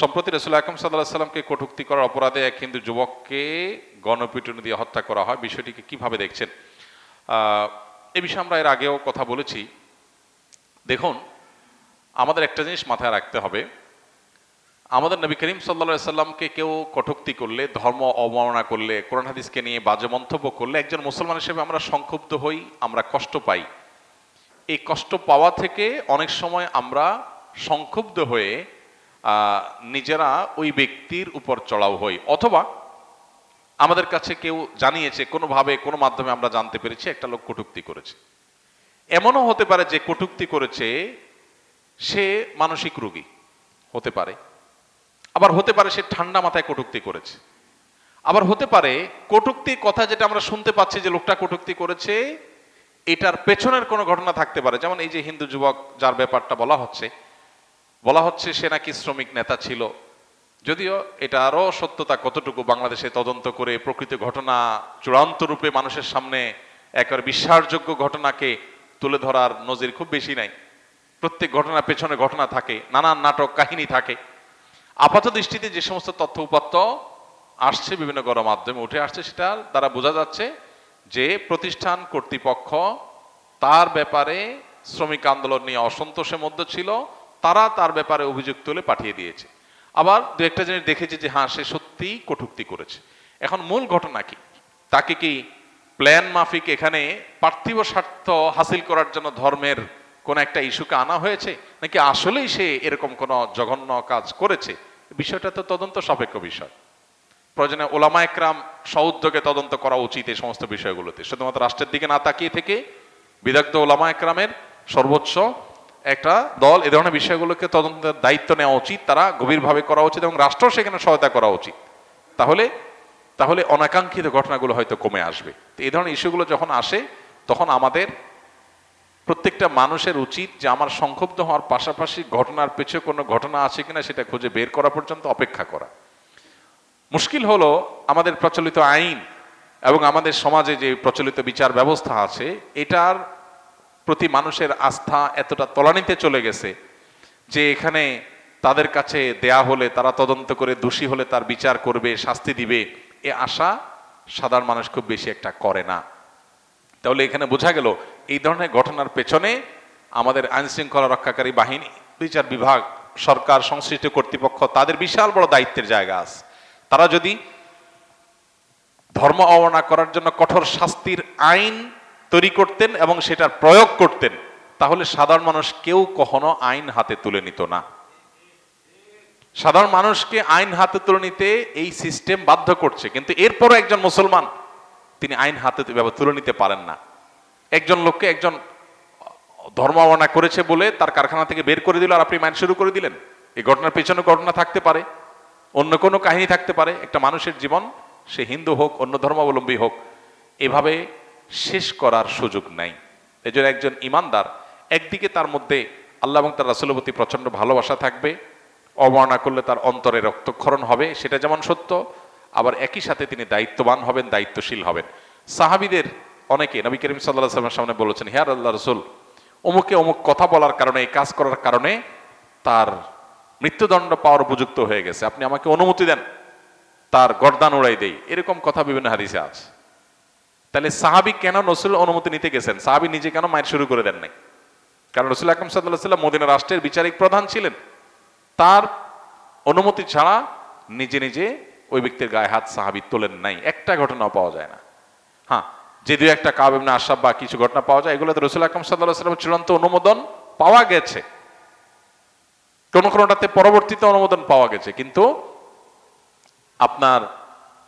সম্প্রতি রসুল আকরম সাল্লাহ সাল্লামকে কটুক্তি করার অপরাধে এক হিন্দু যুবককে গণপিটুনি দিয়ে হত্যা করা হয়। বিষয়টিকে কীভাবে দেখছেন? এ বিষয়ে আমরা এর আগেও কথা বলেছি। দেখুন, আমাদের একটা জিনিস মাথায় রাখতে হবে। আমাদের নবী করিম সাল্লা সাল্লামকে কেউ কটুক্তি করলে, ধর্ম অবমাননা করলে, কোরআন হাদিসকে নিয়ে বাজে মন্তব্য করলে, একজন মুসলমান হিসেবে আমরা সংক্ষুব্ধ হই, আমরা কষ্ট পাই। এই কষ্ট পাওয়া থেকে অনেক সময় আমরা সংক্ষুব্ধ হয়ে নিজেরা ওই ব্যক্তির উপর চড়াও হই অথবা আমাদের কাছে কেউ জানিয়েছে, কোনোভাবে, কোনো মাধ্যমে আমরা জানতে পেরেছি, একটা লোক কটুক্তি করেছে। এমনও হতে পারে যে কটুক্তি করেছে, সে মানসিক রোগী হতে পারে। আবার হতে পারে সে ঠান্ডা মাথায় কটুক্তি করেছে। আবার হতে পারে কটুক্তির কথা যেটা আমরা শুনতে পাচ্ছি যে লোকটা কটুক্তি করেছে, এটার পেছনের কোনো ঘটনা থাকতে পারে। যেমন এই যে হিন্দু যুবক, যার ব্যাপারটা বলা হচ্ছে বলা হচ্ছে সে নাকি শ্রমিক নেতা ছিল। যদিও এটা আরও সত্যতা কতটুকু বাংলাদেশে তদন্ত করে প্রকৃত ঘটনা চূড়ান্ত রূপে মানুষের সামনে একবার বিশ্বাসযোগ্য ঘটনাকে তুলে ধরার নজির খুব বেশি নাই। প্রত্যেক ঘটনার পেছনে ঘটনা থাকে, নানান নাটক, কাহিনী থাকে। আপাত দৃষ্টিতে যে সমস্ত তথ্য উপাত্ত আসছে, বিভিন্ন গণমাধ্যমে উঠে আসছে সেটা দ্বারা বোঝা যাচ্ছে যে প্রতিষ্ঠান কর্তৃপক্ষ তার ব্যাপারে শ্রমিক আন্দোলন নিয়ে অসন্তোষের মধ্যে ছিল। তারা তার ব্যাপারে অভিযোগ তুলে পাঠিয়ে দিয়েছে। আবার দু একটা জিনিস দেখেছি যে হ্যাঁ সে সত্যিই কটুক্তি করেছে। এখন মূল ঘটনা কি? তাকে কি প্ল্যান মাফিক এখানে পার্থিব স্বার্থ হাসিল করার জন্য ধর্মের কোন একটা ইস্যুকে আনা হয়েছে? নাকি আসলেই সে এরকম কোন জঘন্য কাজ করেছে? বিষয়টা তো তদন্ত সাপেক্ষ বিষয়। প্রয়োজনে ওলামা একরাম সউদ্যোগে তদন্ত করা উচিত এই সমস্ত বিষয়গুলোতে। শুধুমাত্র রাষ্ট্রের দিকে না তাকিয়ে থেকে বিদগ্ধ ওলামা একরামের সর্বোচ্চ একটা দল এ ধরনের বিষয়গুলোকে তদন্তের দায়িত্ব নেওয়া উচিত, তারা গভীরভাবে করা উচিত এবং রাষ্ট্র সেখানে সহায়তা করা উচিত। তাহলে তাহলে অনাকাঙ্ক্ষিত ঘটনাগুলো হয়তো কমে আসবে। তো এই ধরনের ইস্যুগুলো যখন আসে, তখন আমাদের প্রত্যেকটা মানুষের উচিত যে আমার সংক্ষুব্ধ হওয়ার পাশাপাশি ঘটনার পেছনে কোনো ঘটনা আছে কিনা সেটা খুঁজে বের করা পর্যন্ত অপেক্ষা করা। মুশকিল হলো আমাদের প্রচলিত আইন এবং আমাদের সমাজে যে প্রচলিত বিচার ব্যবস্থা আছে, এটার প্রতি মানুষের আস্থা এতটা তলানিতে চলে গেছে যে এখানে তাদের কাছে দেয়া হলে, তারা তদন্ত করে দোষী হলে তার বিচার করবে, শাস্তি দিবে। এ আশা সাধারণ মানুষ খুব বেশি একটা করে না। তাহলে এখানে বোঝা গেল, এই ধরনের ঘটনার পেছনে আমাদের আইন শৃঙ্খলা রক্ষাকারী বাহিনী, বিচার বিভাগ, সরকার, সংশ্লিষ্ট কর্তৃপক্ষ, তাদের বিশাল বড় দায়িত্বের জায়গা আছে। তারা যদি ধর্ম অবমাননা করার জন্য কঠোর শাস্তির আইন তৈরি করতেন এবং সেটার প্রয়োগ করতেন, তাহলে সাধারণ মানুষ কেউ কখনো আইন হাতে তুলে নিত না। সাধারণ মানুষকে আইন হাতে তুলে নিতে এই সিস্টেম বাধ্য করছে, কিন্তু এরপরও একজন মুসলমান, তিনি আইন হাতে তুলে- নিতে পারেন না। একজন লোককে একজন ধর্ম অবমাননা করেছে বলে তার কারখানা থেকে বের করে দিল, আর আপনি মাইন শুরু করে দিলেন। এই ঘটনার পেছনে ঘটনা থাকতে পারে, অন্য কোনো কাহিনী থাকতে পারে, একটা মানুষের জীবন সে হিন্দু হোক, অন্য ধর্মাবলম্বী হোক, এভাবে শেষ করার সুযোগ নাই। এজন্য একজন ইমানদার একদিকে তার মধ্যে আল্লাহ এবং তার রাসুলের প্রতি প্রচণ্ড ভালোবাসা থাকবে, অবমাননা করলে তার অন্তরে রক্তক্ষরণ হবে, সেটা যেমন সত্য, আবার একই সাথে তিনি দায়িত্ববান হবেন, দায়িত্বশীল হবেন। সাহাবিদের অনেকে, নবী করিম সাল্লাহ সাল্লামের সামনে বলেছেন হেয়ার আল্লাহ রসুল, অমুকে অমুক কথা বলার কারণে, এই কাজ করার কারণে তার মৃত্যুদণ্ড পাওয়ার উপযুক্ত হয়ে গেছে। আপনি আমাকে অনুমতি দেন, তার গর্দান উড়াই দেই। এরকম কথা বিভিন্ন হাদিসে আছে। তাহলে সাহাবি কেন রসুল অনুমতি নিতে গেছেন? সাহাবি নিজে কেন মায়ের শুরু করে দেন নাই কারণ রসুল আকরম সাল্লাহ মদিনা রাষ্ট্রের বিচারিক প্রধান ছিলেন। তার অনুমতি ছাড়া নিজে নিজে ওই ব্যক্তির গায়ে হাত সাহাবি তোলেন নাই। একটা ঘটনাও পাওয়া যায় না। হ্যাঁ যে দু একটা কাবেমনা আশাব বা কিছু ঘটনা পাওয়া যায়, এগুলোতে রসুল আকরম সাল্লাহ চূড়ান্ত অনুমোদন পাওয়া গেছে। কোনো কোনোটাতে পরবর্তীতে অনুমোদন পাওয়া গেছে, কিন্তু আপনার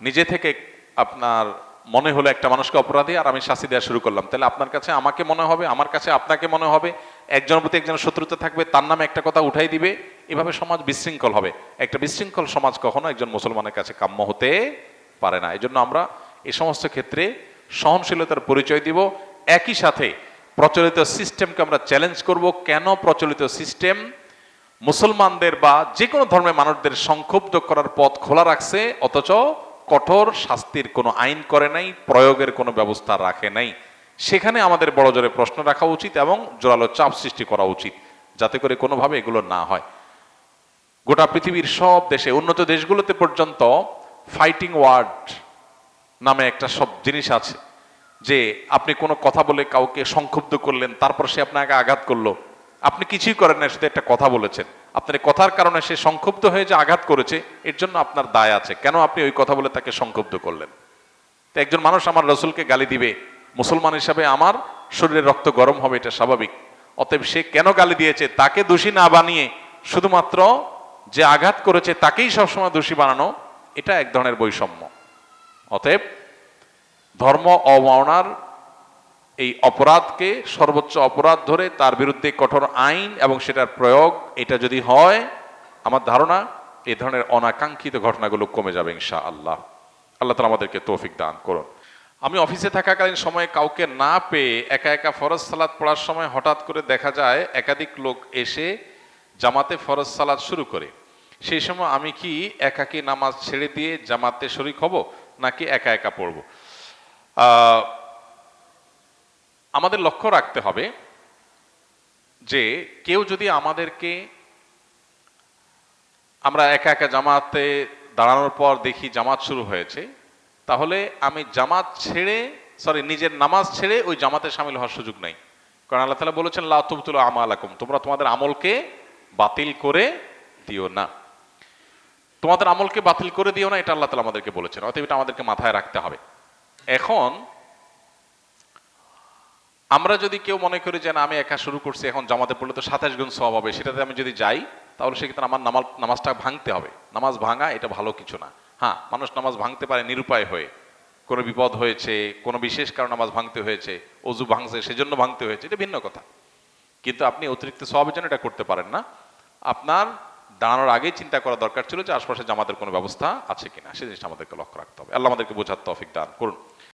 নিজে থেকে আপনার মনে হলো একটা মানুষকে অপরাধী আর আমি শাস্তি দেওয়া শুরু করলাম। তাহলে আপনার কাছে আমাকে মনে হবে, আমার কাছে আপনাকে মনে হবে, একজনের প্রতি একজনের শত্রুতা থাকবে, তার নামে একটা কথা উঠাই দিবে, এভাবে সমাজ বিশৃঙ্খল হবে। একটা বিশৃঙ্খল সমাজ কখনো একজন মুসলমানের কাছে কাম্য হতে পারে না। এই জন্য আমরা এই সমস্ত ক্ষেত্রে সহনশীলতার পরিচয় দিব। একই সাথে প্রচলিত সিস্টেমকে আমরা চ্যালেঞ্জ করব। কেন প্রচলিত সিস্টেম মুসলমানদের বা যে কোনো ধর্মের মানুষদের সংক্ষুব্ধ করার পথ খোলা রাখছে, অথচ কঠোর শাস্তির কোনো আইন করে নাই, প্রয়োগের কোনো ব্যবস্থা রাখে নাই। সেখানে আমাদের বড় জোরে প্রশ্ন রাখা উচিত এবং জোরালো চাপ সৃষ্টি করা উচিত, যাতে করে কোনোভাবে এগুলো না হয়। গোটা পৃথিবীর সব দেশে, উন্নত দেশগুলোতে পর্যন্ত ফাইটিং ওয়ার্ড নামে একটা সব জিনিস আছে, যে আপনি কোনো কথা বলে কাউকে সংক্ষুব্ধ করলেন, তারপর সে আপনাকে আঘাত করল। আপনি কিছুই করেন না শুধু একটা কথা বলেছেন। আপনার কথার কারণে সে সংক্ষুব্ধ হয়ে যে আঘাত করেছে, এর জন্য আপনার দায় আছে। কেন আপনি ওই কথা বলে তাকে সংক্ষুব্ধ করলেন? তো একজন মানুষ আমার রসুলকে গালি দিবে, মুসলমান হিসাবে আমার শরীরের রক্ত গরম হবে, এটা স্বাভাবিক। অতএব সে কেন গালি দিয়েছে? তাকে দোষী না বানিয়ে শুধুমাত্র যে আঘাত করেছে, তাকেই সবসময় দোষী বানানো, এটা এক ধরনের বৈষম্য। অতএব ধর্ম অবমাননার এই অপরাধকে সর্বোচ্চ অপরাধ ধরে তার বিরুদ্ধে কঠোর আইন এবং সেটার প্রয়োগ, এটা যদি হয়, আমার ধারণা এই ধরনের অনাকাঙ্ক্ষিত ঘটনাগুলো কমে যাবে ইনশা আল্লাহ আল্লাহ তালা আমাদেরকে তৌফিক দান করুন। আমি অফিসে থাকাকালীন সময়ে কাউকে না পেয়ে একা একা ফরজ সালাদ পড়ার সময় হঠাৎ করে দেখা যায় একাধিক লোক এসে জামাতে ফরজ সালাদ শুরু করে। সেই সময় আমি কি একাকি নামাজ ছেড়ে দিয়ে জামাতে শরিক হব নাকি একা একা পড়ব? আমাদের লক্ষ্য রাখতে হবে যে কেউ যদি আমাদেরকে আমরা একা একা জামাতে দাঁড়ানোর পর দেখি জামাত শুরু হয়েছে, তাহলে আমি জামাত ছেড়ে সরি নিজের নামাজ ছেড়ে ওই জামাতে সামিল হওয়ার সুযোগ নাই। কারণ আল্লাহ তালা বলেছেন লাতুবতুল আমালাকুম। তোমরা তোমাদের আমলকে বাতিল করে দিও না। তোমাদের আমলকে বাতিল করে দিও না, এটা আল্লাহ তালা আমাদেরকে বলেছেন, অতএব এটা আমাদেরকে মাথায় রাখতে হবে। এখন আমরা যদি কেউ মনে করি যে না, আমি একা শুরু করছি, এখন জামাতে পড়লে তো সাতাশ গুণ সব হবে, সেটাতে আমি যদি যাই, তাহলে সেক্ষেত্রে আমার নামাজ, নামাজটা ভাঙতে হবে। নামাজ ভাঙা এটা ভালো কিছু না। হ্যাঁ মানুষ নামাজ ভাঙতে পারে নিরুপায় হয়ে। কোনো বিপদ হয়েছে, কোনো বিশেষ কারণে নামাজ ভাঙতে হয়েছে, অজু ভাঙছে, সেজন্য ভাঙতে হয়েছে, এটা ভিন্ন কথা। কিন্তু আপনি অতিরিক্ত সবের জন্য এটা করতে পারেন না। আপনার দাঁড়ানোর আগেই চিন্তা করা দরকার ছিল যে আশপাশে জামাতের কোনো ব্যবস্থা আছে কিনা, সে জিনিসটা আমাদেরকে লক্ষ্য রাখতে হবে। আল্লাহ আমাদেরকে বোঝার তৌফিক দান করুন।